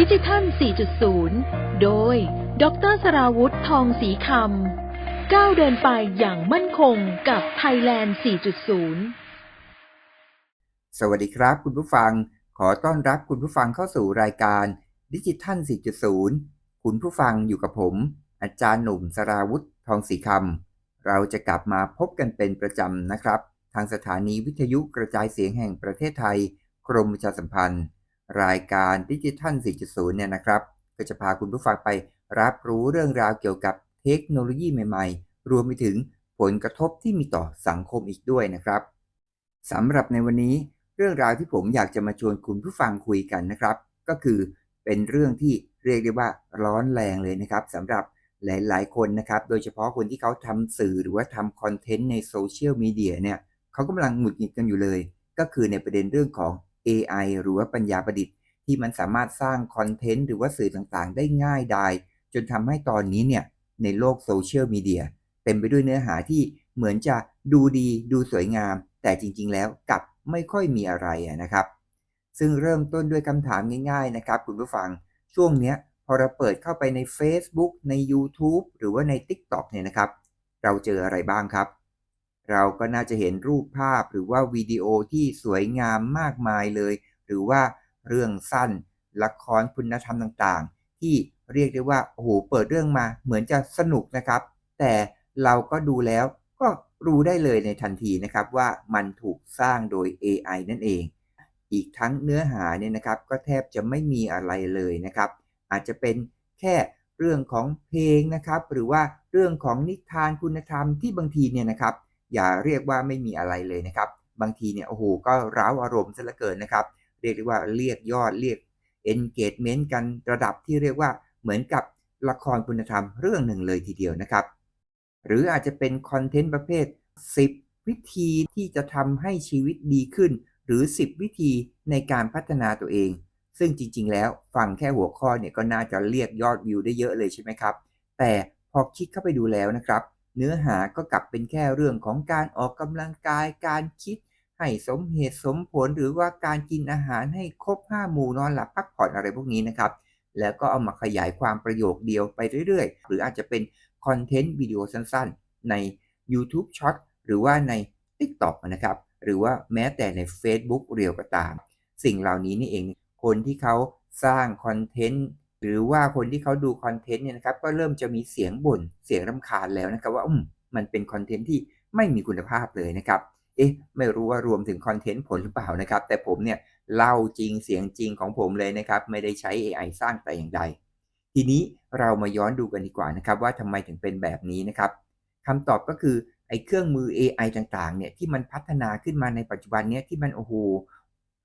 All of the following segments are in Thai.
ดิจิทัล 4.0 โดย ดรสราวุธทองศรีคำ ก้าวเดินไปอย่างมั่นคงกับไทยแลนด์ 4.0 สวัสดีครับคุณผู้ฟัง ขอต้อนรับคุณผู้ฟังเข้าสู่รายการดิจิทัล 4.0 คุณผู้ฟังอยู่กับผม อาจารย์หนุ่มสราวุธทองศรีคำ เราจะกลับมาพบกันเป็นประจำนะครับ ทางสถานีวิทยุกระจายเสียงแห่งประเทศไทย กรมประชาสัมพันธ์ รายการดิจิทัล 4.0 เนี่ยนะครับ ก็จะพาคุณผู้ฟังไปรับรู้เรื่องราวเกี่ยวกับเทคโนโลยีใหม่ๆ รวมไปถึงผลกระทบที่มีต่อสังคมอีกด้วยนะครับสำหรับในวันนี้เรื่องราวที่ผมอยากจะมาชวนคุณผู้ฟังคุยกันนะครับ ก็คือเป็นเรื่องที่เรียกได้ว่าร้อนแรงเลยนะครับสำหรับหลายๆ คนนะครับ โดยเฉพาะคนที่เขาทำสื่อหรือว่าทำคอนเทนต์ในโซเชียลมีเดียเนี่ยเขากำลังหงุดหงิดกันอยู่เลย ก็คือในประเด็นเรื่องของ AI หรือว่าปัญญาประดิษฐ์ ที่มันสามารถสร้างคอนเทนต์หรือว่าสื่อต่างๆ ได้ง่ายดายจนทำให้ตอนนี้เนี่ยในโลกโซเชียลมีเดียเต็มไปด้วยเนื้อหาที่เหมือนจะดูดีดูสวยงาม แต่จริงๆแล้วกลับไม่ค่อยมีอะไรนะครับ ซึ่งเริ่มต้นด้วยคำถามง่าย ๆ นะครับ คุณผู้ฟังช่วงเนี้ยพอเราเปิดเข้าไปใน Facebook ใน YouTube หรือว่าใน TikTok เนี่ยนะครับ เราเจออะไรบ้างครับ เราก็น่าจะเห็นรูปภาพหรือว่าวิดีโอที่สวยงามมากมายเลย หรือว่าเรื่องสั้น ละครคุณธรรมต่างๆ ที่เรียกได้ว่าโอ้โหเปิดเรื่องมาเหมือนจะสนุกนะครับ แต่เราก็ดูแล้วก็รู้ได้เลยในทันทีนะครับว่ามันถูกสร้างโดย AI นั่นเอง อีกทั้งเนื้อหาเนี่ยนะครับ ก็แทบจะไม่มีอะไรเลยนะครับ อาจจะเป็นแค่เรื่องของเพลงนะครับ หรือว่าเรื่องของนิทานคุณธรรมที่บางทีเนี่ยนะครับ อย่าเรียกว่าไม่มีอะไรเลยนะครับ บางทีเนี่ยโอ้โหก็ร้าวอารมณ์ซะเหลือเกินนะครับ เรียกได้ว่าเรียกยอดเรียก engagement กันระดับที่เรียกว่าเหมือนกับละครคุณธรรมเรื่องหนึ่งเลยทีเดียวนะครับ หรืออาจจะเป็นคอนเทนต์ประเภท 10 วิธีที่จะทำให้ชีวิตดีขึ้น หรือ 10 วิธีในการพัฒนาตัวเอง ซึ่งจริง ๆ แล้วฟังแค่หัวข้อเนี่ยก็น่าจะเรียกยอดวิวได้เยอะเลยใช่ไหมครับ แต่พอคลิกเข้าไปดูแล้วนะครับ เนื้อหาก็กลับเป็นแค่เรื่องของการออกกำลังกายการคิด ให้สมเหตุสมผลหรือว่าการกินอาหารให้ครบ5หมู่นอนหลับพักผ่อนอะไรพวกนี้นะครับ แล้วก็เอามาขยายความประโยคเดียวไปเรื่อยๆ หรืออาจจะเป็นคอนเทนต์วิดีโอสั้นๆ ใน YouTube Short หรือว่าใน TikTok นะครับ หรือว่าแม้แต่ใน Facebook เรียวก็ตาม สิ่งเหล่านี้นี่เองคนที่เขาสร้างคอนเทนต์ หรือว่าคนที่เขาดูคอนเทนต์เนี่ยนะครับก็เริ่มจะมีเสียงบ่นเสียงรำคาญแล้วนะครับว่าอืมมันเป็นคอนเทนต์ที่ไม่มีคุณภาพเลยนะครับเอ๊ะไม่รู้ว่ารวมถึงคอนเทนต์ผลหรือเปล่านะครับ แต่ผมเนี่ยเล่าจริงเสียงจริงของผมเลยนะครับ ไม่ได้ใช้ AI สร้างแต่อย่างใด ทีนี้เรามาย้อนดูกันดีกว่านะครับ ว่าทำไมถึงเป็นแบบนี้นะครับคำตอบก็คือไอ้เครื่องมือ AI ต่างๆเนี่ยที่มันพัฒนาขึ้นมาในปัจจุบันเนี้ยที่มันโอ้โห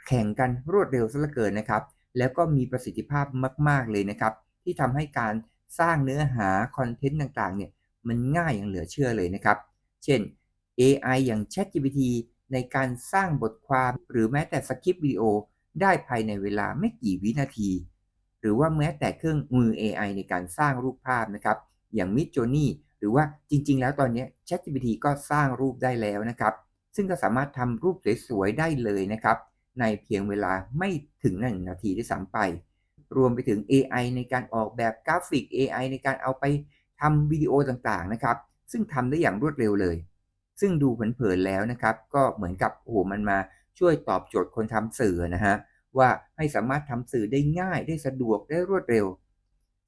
แข่งกันรวดเร็วซะเหลือเกินนะครับ แล้วก็มีประสิทธิภาพมาก ๆ เลยนะครับ ที่ทำให้การสร้างเนื้อหาคอนเทนต์ต่างๆเนี่ยมันง่ายอย่างเหลือเชื่อเลยนะครับ เช่น AI อย่าง ChatGPT ในการสร้างบทความหรือแม้แต่สคริปต์วิดีโอได้ภายในเวลาไม่กี่วินาที หรือว่าแม้แต่เครื่องมือ AI ในการสร้างรูปภาพนะครับ อย่าง Midjourney หรือว่าจริง ๆ แล้วตอนนี้ ChatGPT ก็สร้างรูปได้แล้วนะครับ ซึ่งก็สามารถทำรูปสวยๆได้เลยนะครับ ในเพียงเวลาไม่ถึงหนึ่งนาทีด้วยซ้ำไป รวมไปถึง AI ในการออกแบบกราฟิก AI ในการเอาไปทำวิดีโอต่างๆนะครับ ซึ่งทำได้อย่างรวดเร็วเลย ซึ่งดูเผินๆแล้วนะครับ ก็เหมือนกับโอ้โหมันมาช่วยตอบโจทย์คนทำสื่อนะฮะว่าให้สามารถทำสื่อได้ง่ายได้สะดวกได้รวดเร็ว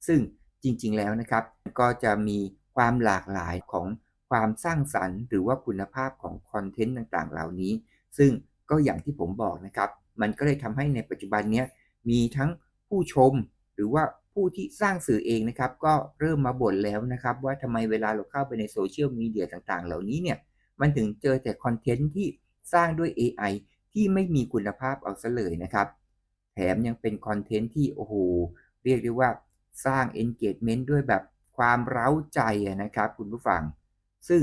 ซึ่งจริงๆแล้วนะครับ ก็จะมีความหลากหลายของความสร้างสรรค์ หรือว่าคุณภาพของคอนเทนต์ต่างๆ เหล่านี้ ซึ่ง ก็อย่างที่ผมบอกนะครับ มันก็เลยทำให้ในปัจจุบันนี้มีทั้งผู้ชมหรือว่าผู้ที่สร้างสื่อเองนะครับ ก็เริ่มมาบ่นแล้วนะครับ ว่าทำไมเวลาเราเข้าไปในโซเชียลมีเดียต่างๆ เหล่านี้เนี่ยมันถึงเจอแต่คอนเทนต์ที่สร้างด้วย AI ที่ไม่มีคุณภาพเอาซะเลยนะครับ แถมยังเป็นคอนเทนต์ที่โอ้โหเรียกได้ว่าสร้าง engagement ด้วยแบบความเร้าใจนะครับ คุณผู้ฟัง ซึ่ง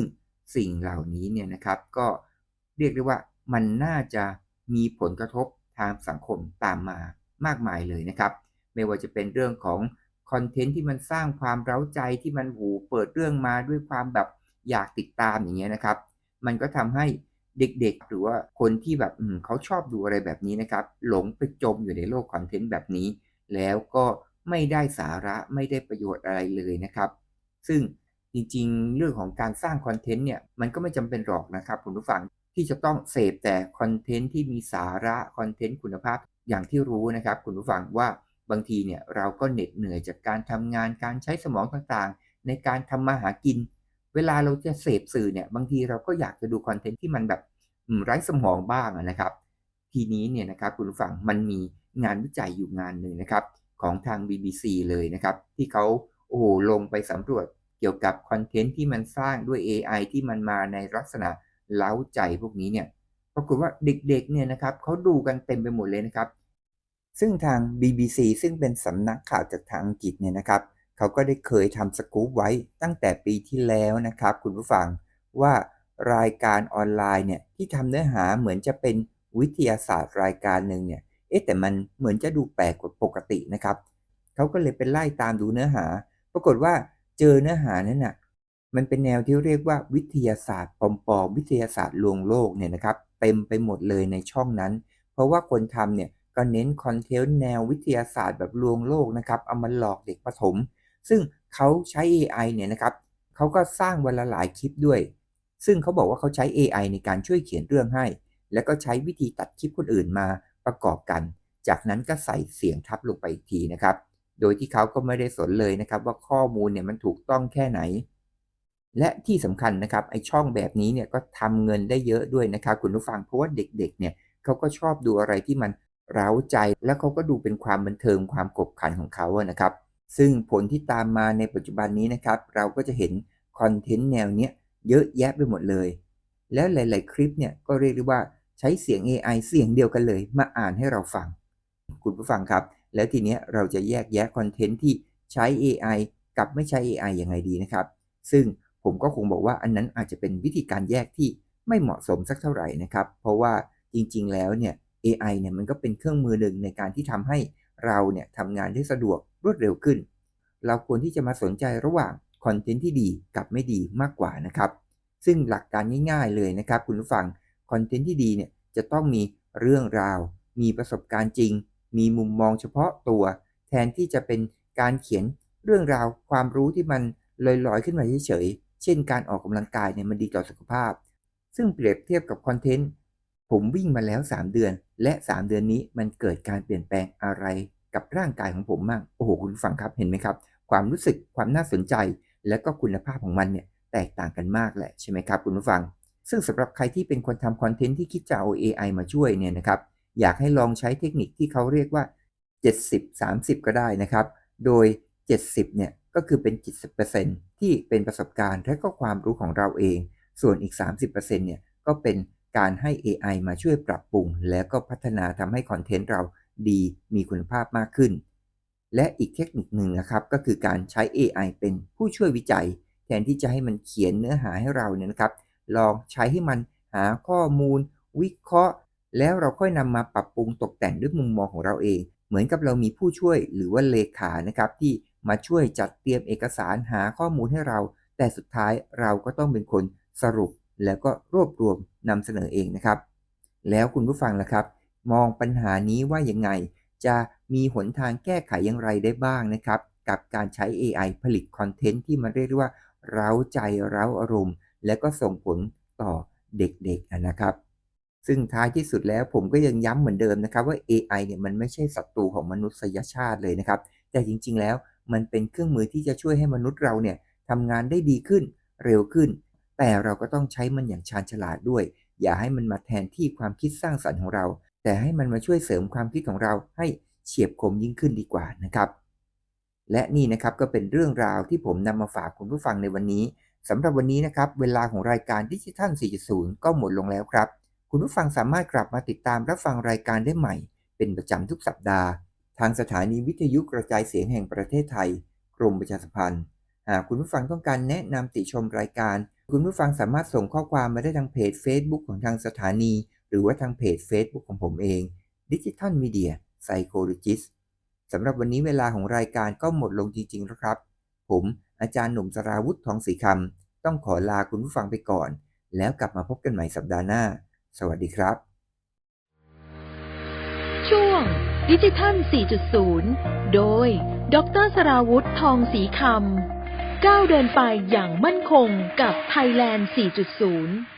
สิ่งเหล่านี้เนี่ยนะครับ ก็เรียกได้ว่า มันน่าจะมีผลกระทบทางสังคมตามมามากมายเลยนะครับ ไม่ว่าจะเป็นเรื่องของคอนเทนต์ที่มันสร้างความเร้าใจที่มันหูเปิดเรื่องมาด้วยความแบบอยากติดตามอย่างเงี้ยนะครับ มันก็ทำให้เด็กๆ หรือว่าคนที่แบบเขาชอบดูอะไรแบบนี้นะครับ หลงไปจมอยู่ในโลกคอนเทนต์แบบนี้ แล้วก็ไม่ได้สาระไม่ได้ประโยชน์อะไรเลยนะครับ ซึ่งจริงๆ เรื่องของการสร้างคอนเทนต์เนี่ยมันก็ไม่จำเป็นหรอกนะครับคุณผู้ฟัง ที่จะต้องเสพแต่คอนเทนต์ที่มีสาระคอนเทนต์คุณภาพอย่างที่รู้นะครับคุณผู้ฟังว่าบางทีเนี่ยเราก็เหน็ดเหนื่อยจากการทำงานการใช้สมองต่างๆ ในการทำมาหากิน เวลาเราจะเสพสื่อเนี่ยบางทีเราก็อยากจะดูคอนเทนต์ที่มันแบบไร้สมองบ้างนะครับ ทีนี้เนี่ยนะครับคุณผู้ฟังมันมีงานวิจัยอยู่งานหนึ่งนะครับ ของทาง BBC เลยนะครับ ที่เขาโอ้โหลงไปสำรวจเกี่ยวกับคอนเทนต์ที่มันสร้างด้วย AI ที่มันมาในลักษณะ เล้าใจพวกนี้เนี่ยปรากฏว่าเด็กๆเนี่ยนะครับเขาดูกันเต็มไปหมดเลยนะครับ ซึ่งทาง BBC ซึ่งเป็นสำนักข่าวจากทางอังกฤษเนี่ยนะครับเขาก็ได้เคยทำสกู๊ปไว้ตั้งแต่ปีที่แล้วนะครับ คุณผู้ฟังว่ารายการออนไลน์เนี่ยที่ทำเนื้อหาเหมือนจะเป็นวิทยาศาสตร์รายการหนึ่งเนี่ยเอ๊ะแต่มันเหมือนจะดูแปลกกว่าปกตินะครับเขาก็เลยไปไล่ตามดูเนื้อหา ปรากฏว่าเจอเนื้อหานั้นน่ะ มันเป็นแนวที่เรียกว่าวิทยาศาสตร์ปลอมๆวิทยาศาสตร์ลวงโลกเนี่ยนะครับ เต็มไปหมดเลยในช่องนั้น เพราะว่าคนทำเนี่ยก็เน้นคอนเทนต์แนววิทยาศาสตร์แบบลวงโลกนะครับเอามาหลอกเด็กประถม ซึ่งเขาใช้ AI เนี่ยนะครับเขาก็สร้างวันละหลายคลิปด้วย ซึ่งเขาบอกว่าเขาใช้ AI ในการช่วยเขียนเรื่องให้ แล้วก็ใช้วิธีตัดคลิปคนอื่นมาประกอบกัน จากนั้นก็ใส่เสียงทับลงไปอีกทีนะครับ โดยที่เขาก็ไม่ได้สนเลยนะครับว่าข้อมูลเนี่ยมันถูกต้องแค่ไหน และที่สำคัญนะครับไอช่องแบบนี้เนี่ยก็ทำเงินได้เยอะด้วยนะครับคุณผู้ฟังเพราะว่าเด็กๆเนี่ยเขาก็ชอบดูอะไรที่มันเร้าใจ แล้วเขาก็ดูเป็นความบันเทิงความกบขันของเขาอะนะครับ ซึ่งผลที่ตามมาในปัจจุบันนี้นะครับเราก็จะเห็นคอนเทนต์แนวเนี้ยเยอะแยะไปหมดเลย แล้วหลาย ๆ คลิปเนี่ยก็เรียกได้ว่าใช้เสียง AI เสียงเดียวกันเลย มาอ่านให้เราฟัง คุณผู้ฟังครับ แล้วทีเนี้ยเราจะแยกแยะคอนเทนต์ที่ใช้ AI กับไม่ใช้ AI ยังไงดีนะครับ ซึ่ง ผมก็คงบอกว่าอันนั้นอาจจะเป็นวิธีการแยกที่ไม่เหมาะสมสักเท่าไหร่นะครับ เพราะว่าจริงๆ แล้วเนี่ย AI เนี่ยมันก็เป็นเครื่องมือหนึ่งในการที่ทำให้เราเนี่ยทำงานได้สะดวกรวดเร็วขึ้น เราควรที่จะมาสนใจระหว่างคอนเทนต์ที่ดีกับไม่ดีมากกว่านะครับ ซึ่งหลักการง่ายๆเลยนะครับ คุณผู้ฟังคอนเทนต์ที่ดีเนี่ยจะต้องมีเรื่องราว มีประสบการณ์จริง มีมุมมองเฉพาะตัว แทนที่จะเป็นการเขียนเรื่องราวความรู้ที่มันลอยๆขึ้นมาเฉยๆ เช่นการออกกำลังกายเนี่ยมันดีต่อสุขภาพ ซึ่งเปรียบเทียบกับคอนเทนต์ผมวิ่งมาแล้ว 3 เดือน และ 3 เดือนนี้มันเกิดการเปลี่ยนแปลงอะไรกับร่างกายของผมบ้างโอ้โหคุณผู้ฟังครับเห็นไหมครับ ความรู้สึกความน่าสนใจ และก็คุณภาพของมันเนี่ยแตกต่างกันมากแหละใช่ไหมครับคุณผู้ฟัง ซึ่งสำหรับใครที่เป็นคนทำคอนเทนต์ที่คิดจะเอา AI มาช่วยเนี่ยนะครับอยากให้ลองใช้เทคนิคที่เขาเรียกว่า 70 30 ก็ได้นะครับ โดย 70เนี่ย ก็คือเป็น 70%ที่เป็นประสบการณ์และก็ความรู้ของเราเอง ส่วนอีก 30%เนี่ยก็เป็นการให้ AI มาช่วยปรับปรุง แล้วก็พัฒนาทำให้คอนเทนต์เราดีมีคุณภาพมากขึ้น และอีกเทคนิคหนึ่งนะครับ ก็คือการใช้ AI เป็นผู้ช่วยวิจัย แทนที่จะให้มันเขียนเนื้อหาให้เราเนี่ยนะครับ ลองใช้ให้มันหาข้อมูล วิเคราะห์ แล้วเราค่อยนำมาปรับปรุงตกแต่งด้วยมุมมองของเราเอง เหมือนกับเรามีผู้ช่วยหรือว่าเลขานะครับที่ มาช่วยจัดเตรียมเอกสารหาข้อมูลให้เรา แต่สุดท้ายเราก็ต้องเป็นคนสรุปแล้วก็รวบรวมนำเสนอเองนะครับ แล้วคุณผู้ฟังล่ะครับ มองปัญหานี้ว่ายังไง จะมีหนทางแก้ไขอย่างไรได้บ้างนะครับ กับการใช้ AI ผลิตคอนเทนต์ที่มันเรียกว่า เร้าใจเร้าอารมณ์ และก็ส่งผลต่อเด็กๆนะครับ ซึ่งท้ายที่สุดแล้วผมก็ยังย้ำเหมือนเดิมนะครับว่า AI เนี่ยมันไม่ใช่ศัตรูของมนุษยชาติเลยนะครับ แต่จริงๆแล้ว มันเป็นเครื่องมือที่จะช่วยให้มนุษย์เราเนี่ยทำงานได้ดีขึ้นเร็วขึ้น แต่เราก็ต้องใช้มันอย่างชาญฉลาดด้วย อย่าให้มันมาแทนที่ความคิดสร้างสรรค์ของเรา แต่ให้มันมาช่วยเสริมความคิดของเราให้เฉียบคมยิ่งขึ้นดีกว่านะครับ และนี่นะครับก็เป็นเรื่องราวที่ผมนำมาฝากคุณผู้ฟังในวันนี้สำหรับวันนี้นะครับเวลาของรายการดิจิทัล 4.0 ก็หมดลงแล้วครับ คุณผู้ฟังสามารถกลับมาติดตามรับฟังรายการได้ใหม่ เป็นประจำทุกสัปดาห์ ทางสถานีวิทยุกระจายเสียงแห่งประเทศไทย กรมประชาสัมพันธ์ หากคุณผู้ฟังต้องการแนะนำติชมรายการ คุณผู้ฟังสามารถส่งข้อความมาได้ทางเพจ Facebook ของทางสถานี หรือว่าทางเพจ Facebook ของผมเอง Digital Media Psychologist สำหรับวันนี้เวลาของรายการก็หมดลงจริงๆแล้วครับ ผมอาจารย์หนุ่มสราวุธทองศรีคำต้องขอลาคุณผู้ฟังไปก่อน แล้วกลับมาพบกันใหม่สัปดาห์หน้า สวัสดีครับ ดิจิทัล 4.0 โดย ดรสราวุธทองศรีคำ ก้าวเดินไปอย่างมั่นคงกับไทยแลนด์4.0